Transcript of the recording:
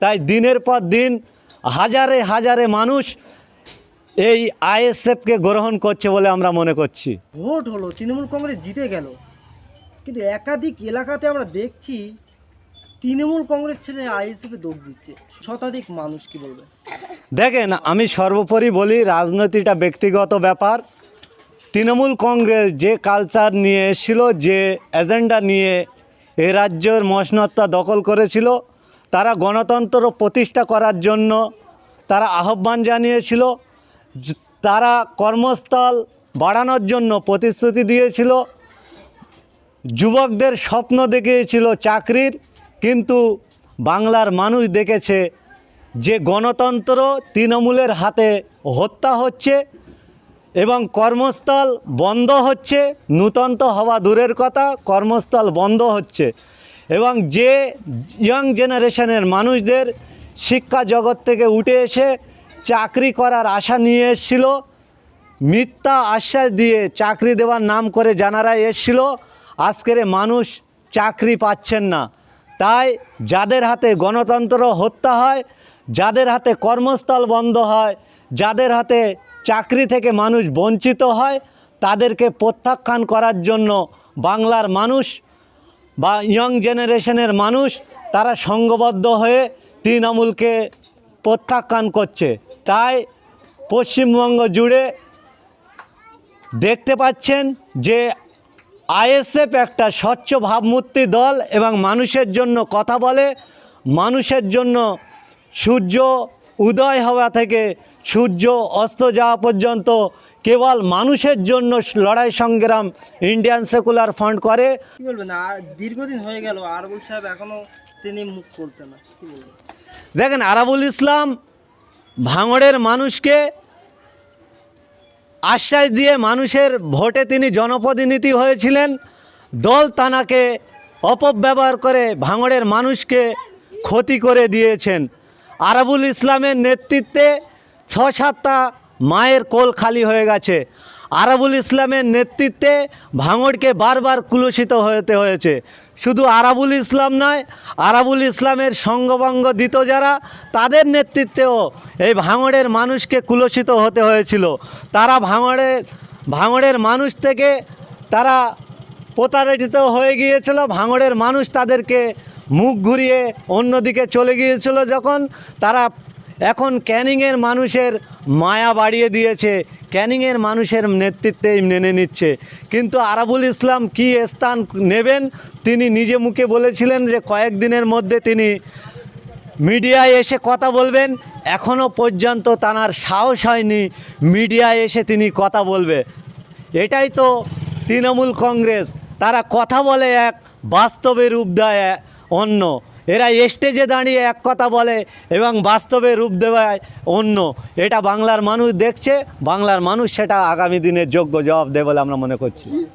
তাই দিনের পর দিন হাজারে হাজারে মানুষ এই আইএসএফকে গ্রহণ করছে বলে আমরা মনে করছি। ভোট হলো তৃণমূল কংগ্রেস জিতে গেল। কিন্তু একাধিক এলাকাতে আমরা দেখছি তৃণমূল কংগ্রেস ছেড়ে আইএসএফে দৌড় দিচ্ছে। শতাধিক মানুষ কি বলবে? দেখেন আমি সর্বোপরি বলি রাজনীতিটা ব্যক্তিগত ব্যাপার। তৃণমূল কংগ্রেস যে কালচার নিয়ে এসেছিল যে এজেন্ডা নিয়ে এ রাজ্যের মসনদটা দখল করেছিল তারা গণতন্ত্র প্রতিষ্ঠা করার জন্য তারা আহ্বান জানিয়েছিল তারা কর্মস্থল বাড়ানোর জন্য প্রতিশ্রুতি দিয়েছিল। যুবকদের স্বপ্ন দেখিয়েছিল চাকরির, কিন্তু বাংলার মানুষ দেখেছে যে গণতন্ত্র তৃণমূলের হাতে হত্যা হচ্ছে এবং কর্মস্থল বন্ধ হচ্ছে। নূতন্ত হওয়া দূরের কথা, কর্মস্থল বন্ধ হচ্ছে। এবং যে ইয়াং জেনারেশনের মানুষদের শিক্ষা জগৎ থেকে উঠে এসে চাকরি করার আশা নিয়ে এসেছিল, মিথ্যা আশ্বাস দিয়ে চাকরি দেওয়ার নাম করে জানারা এসেছিল, আজকের মানুষ চাকরি পাচ্ছেন না। তাই যাদের হাতে গণতন্ত্র হত্যা হয়, যাদের হাতে কর্মস্থল বন্ধ হয়, যাদের হাতে চাকরি থেকে মানুষ বঞ্চিত হয়, তাদেরকে প্রত্যাখ্যান করার জন্য বাংলার মানুষ বা ইয়ং জেনারেশনের মানুষ, তারা সংঘবদ্ধ হয়ে তৃণমূলকে প্রত্যাখ্যান করছে। তাই পশ্চিমবঙ্গ জুড়ে দেখতে পাচ্ছেন যে আইএসএফ একটা স্বচ্ছ ভাবমূর্তি দল এবং মানুষের জন্য কথা বলে, মানুষের জন্য সূর্য উদয় হওয়া থেকে সূর্য অস্ত যাওয়া পর্যন্ত কেবল মানুষের জন্য লড়াই সংগ্রাম ইন্ডিয়ান সেকুলার ফান্ড করে। কি বলবেন? আর দীর্ঘদিন হয়ে গেল আরবুল সাহেব এখনও তিনি মুখ করছে না। কি বলবেন? দেখেন আরাবুল ইসলাম ভাঙড়ের মানুষকে আশ্বাস দিয়ে মানুষের ভোটে তিনি জনপ্রতিনিধি হয়েছিলেন। দল তানাকে অপব্যবহার করে ভাঙড়ের মানুষকে ক্ষতি করে দিয়েছেন। আরাবুল ইসলামের নেতৃত্বে ছ সাতটা মায়ের কোল খালি হয়ে গেছে। আরাবুল ইসলামের নেতৃত্বে ভাঙড়কে বারবার কুলসিত হতে হয়েছে। শুধু আরাবুল ইসলাম নয়, আরাবুল ইসলামের সঙ্গভঙ্গ দিত যারা, তাদের নেতৃত্বেও এই ভাঙড়ের মানুষকে কুলসিত হতে হয়েছিল। তারা ভাঙড়ের ভাঙড়ের মানুষ থেকে তারা প্রতারিত হয়ে গিয়েছিল। ভাঙড়ের মানুষ তাদেরকে মুখ ঘুরিয়ে অন্যদিকে চলে গিয়েছিল যখন তারা এখন ক্যানিংয়ের মানুষের মায়া বাড়িয়ে দিয়েছে, ক্যানিংয়ের মানুষের নেতৃত্বে মেনে নিচ্ছে। কিন্তু আরাবুল ইসলাম কি স্থান নেবেন? তিনি নিজে মুখে বলেছিলেন যে কয়েকদিনের মধ্যে তিনি মিডিয়ায় এসে কথা বলবেন। এখনও পর্যন্ত তানার সাহস হয়নি মিডিয়ায় এসে তিনি কথা বলবে। এটাই তো তৃণমূল কংগ্রেস। তারা কথা বলে এক, বাস্তবে রূপ দেয় অন্য। এরা স্টেজে দাঁড়িয়ে এক কথা বলে এবং বাস্তবে রূপ দেওয়ায় অন্য। এটা বাংলার মানুষ দেখছে, বাংলার মানুষ সেটা আগামী দিনের যোগ্য জবাব দেবে বলে আমরা মনে করছি।